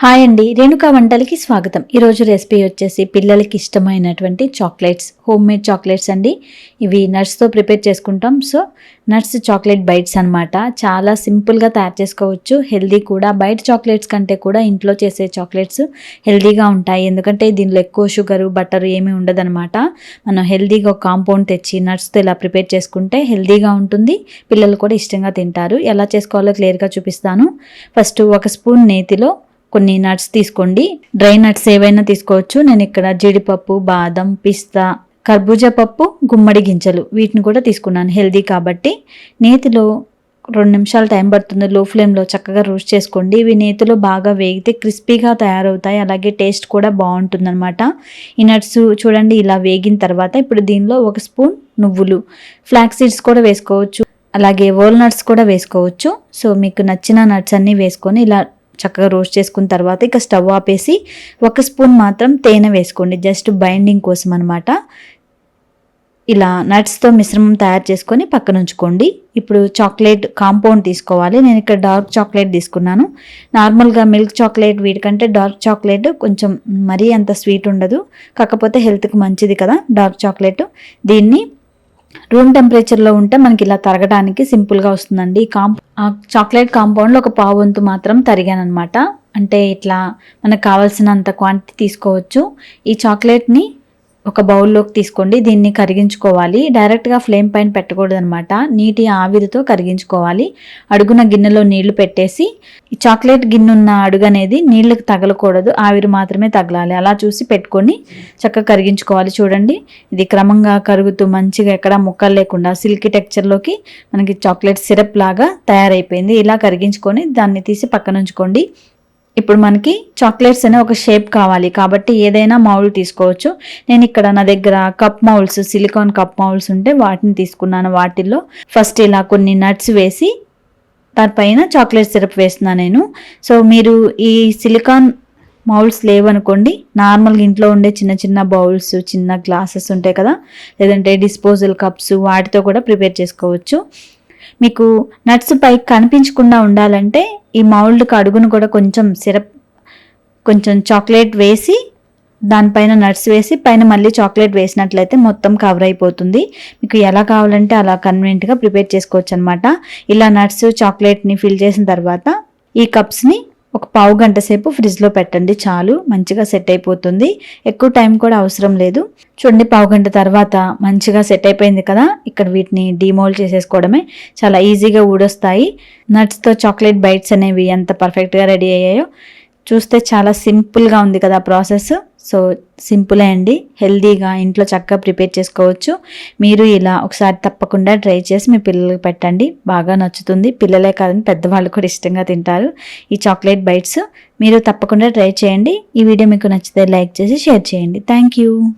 Hi అండి రేణుకా వంటలకి స్వాగతం. ఈరోజు రెసిపీ వచ్చేసి పిల్లలకి ఇష్టమైనటువంటి చాక్లెట్స్ హోమ్ మేడ్ చాక్లెట్స్ అండి. ఇవి నట్స్తో ప్రిపేర్ చేసుకుంటాం. సో నట్స్ చాక్లెట్ బైట్స్ అనమాట చాలా సింపుల్గా తయారు చేసుకోవచ్చు. హెల్దీ కూడా. బయట చాక్లెట్స్ కంటే కూడా ఇంట్లో చేసే చాక్లెట్స్ హెల్దీగా ఉంటాయి. ఎందుకంటే దీనిలో ఎక్కువ షుగరు బటర్ ఏమీ ఉండదనమాట మనం హెల్దీగా ఒక కాంపౌండ్ తెచ్చి నట్స్తో ఇలా ప్రిపేర్ చేసుకుంటే హెల్దీగా ఉంటుంది. పిల్లలు కూడా ఇష్టంగా తింటారు. ఎలా చేసుకోవాలో క్లియర్గా చూపిస్తాను. ఫస్ట్ ఒక స్పూన్ నేతిలో కొన్ని నట్స్ తీసుకోండి. డ్రై నట్స్ ఏవైనా తీసుకోవచ్చు. నేను ఇక్కడ జీడిపప్పు బాదం పిస్తా కర్బూజా పప్పు గుమ్మడి గింజలు వీటిని కూడా తీసుకున్నాను. హెల్దీ కాబట్టి నేతిలో రెండు నిమిషాలు టైం పడుతుంది. లో ఫ్లేమ్లో చక్కగా రోస్ట్ చేసుకోండి. ఇవి నేతిలో బాగా వేగితే క్రిస్పీగా తయారవుతాయి. అలాగే టేస్ట్ కూడా బాగుంటుందన్నమాట. ఈ నట్స్ చూడండి ఇలా వేగిన తర్వాత ఇప్పుడు దీనిలో ఒక స్పూన్ నువ్వులు ఫ్లాక్ సీడ్స్ కూడా వేసుకోవచ్చు. అలాగే వోల్ నట్స్ కూడా వేసుకోవచ్చు. సో మీకు నచ్చిన నట్స్ అన్నీ వేసుకొని ఇలా చక్కగా రోస్ట్ చేసుకున్న తర్వాత ఇక స్టవ్ ఆపేసి ఒక స్పూన్ మాత్రం తేనె వేసుకోండి. జస్ట్ బైండింగ్ కోసం అనమాట ఇలా నట్స్తో మిశ్రమం తయారు చేసుకొని పక్కన ఉంచుకోండి. ఇప్పుడు చాక్లెట్ కాంపౌండ్ తీసుకోవాలి. నేను ఇక్కడ డార్క్ చాక్లెట్ తీసుకున్నాను. నార్మల్గా మిల్క్ చాక్లెట్ వీటికంటే డార్క్ చాక్లెట్ కొంచెం మరీ అంత స్వీట్ ఉండదు. కాకపోతే హెల్త్కి మంచిది కదా డార్క్ చాక్లెట్. దీన్ని రూమ్ టెంపరేచర్లో ఉంటే మనకి ఇలా తరగడానికి సింపుల్గా వస్తుందండి. కాంప్ చాక్లెట్ కాంపౌండ్లో ఒక పావు వంతు మాత్రం తరిగానమాట అంటే ఇట్లా మనకు కావాల్సినంత క్వాంటిటీ తీసుకోవచ్చు. ఈ చాక్లెట్ని ఒక బౌల్లోకి తీసుకోండి దీన్ని కరిగించుకోవాలి. డైరెక్ట్గా ఫ్లేమ్ పైన పెట్టకూడదు అనమాట నీటి ఆవిరితో కరిగించుకోవాలి. అడుగున గిన్నెలో నీళ్ళు పెట్టేసి ఈ చాక్లెట్ గిన్నె ఉన్న అడుగు అనేది నీళ్ళకి తగలకూడదు. ఆవిరి మాత్రమే తగలాలి. అలా చూసి పెట్టుకొని చక్కగా కరిగించుకోవాలి. చూడండి ఇది క్రమంగా కరుగుతూ మంచిగా ఎక్కడ ముక్కలు లేకుండా సిల్కీ టెక్చర్లోకి మనకి చాక్లెట్ సిరప్ లాగా తయారైపోయింది. ఇలా కరిగించుకొని దాన్ని తీసి పక్కన ఉంచుకోండి. ఇప్పుడు మనకి చాక్లెట్స్ అనే ఒక షేప్ కావాలి. కాబట్టి ఏదైనా మౌల్ తీసుకోవచ్చు. నేను ఇక్కడ నా దగ్గర cup moulds silicone cup moulds ఉంటే వాటిని తీసుకున్నాను. వాటిల్లో ఫస్ట్ ఇలా కొన్ని నట్స్ వేసి దానిపైన చాక్లెట్ సిరప్ వేస్తున్నాను నేను. సో మీరు ఈ సిలికాన్ మౌల్స్ లేవనుకోండి నార్మల్గా ఇంట్లో ఉండే చిన్న చిన్న బౌల్స్ చిన్న గ్లాసెస్ ఉంటాయి కదా లేదంటే డిస్పోజల్ కప్స్ వాటితో కూడా ప్రిపేర్ చేసుకోవచ్చు. మీకు నట్స్ పైకి కనిపించకుండా ఉండాలంటే ఈ మౌల్డ్కి అడుగును కూడా కొంచెం సిరప్ కొంచెం చాక్లెట్ వేసి దానిపైన నట్స్ వేసి పైన మళ్ళీ చాక్లెట్ వేసినట్లయితే మొత్తం కవర్ అయిపోతుంది. మీకు ఎలా కావాలంటే అలా కన్వీనియంట్గా ప్రిపేర్ చేసుకోవచ్చు అనమాట ఇలా నట్స్ చాక్లెట్ని ఫిల్ చేసిన తర్వాత ఈ కప్స్ని ఒక పావు గంట సేపు ఫ్రిడ్జ్లో పెట్టండి చాలు మంచిగా సెట్ అయిపోతుంది. ఎక్కువ టైం కూడా అవసరం లేదు. చూడండి పావు గంట తర్వాత మంచిగా సెట్ అయిపోయింది కదా? ఇక్కడ వీటిని డిమోల్డ్ చేసేసుకోవడమే చాలా ఈజీగా ఊడొస్తాయి. నట్స్తో చాక్లెట్ బైట్స్ అనేవి ఎంత పర్ఫెక్ట్గా రెడీ అయ్యాయో. చూస్తే చాలా సింపుల్గా ఉంది కదా ప్రాసెస్. సో సింపులే అండి. హెల్దీగా ఇంట్లో చక్కగా ప్రిపేర్ చేసుకోవచ్చు. మీరు ఇలా ఒకసారి తప్పకుండా ట్రై చేసి మీ పిల్లలకి పెట్టండి. బాగా నచ్చుతుంది. పిల్లలే కాదని పెద్దవాళ్ళు కూడా ఇష్టంగా తింటారు. ఈ చాక్లెట్ బైట్స్ మీరు తప్పకుండా ట్రై చేయండి. ఈ వీడియో మీకు నచ్చితే లైక్ చేసి షేర్ చేయండి. Thank you.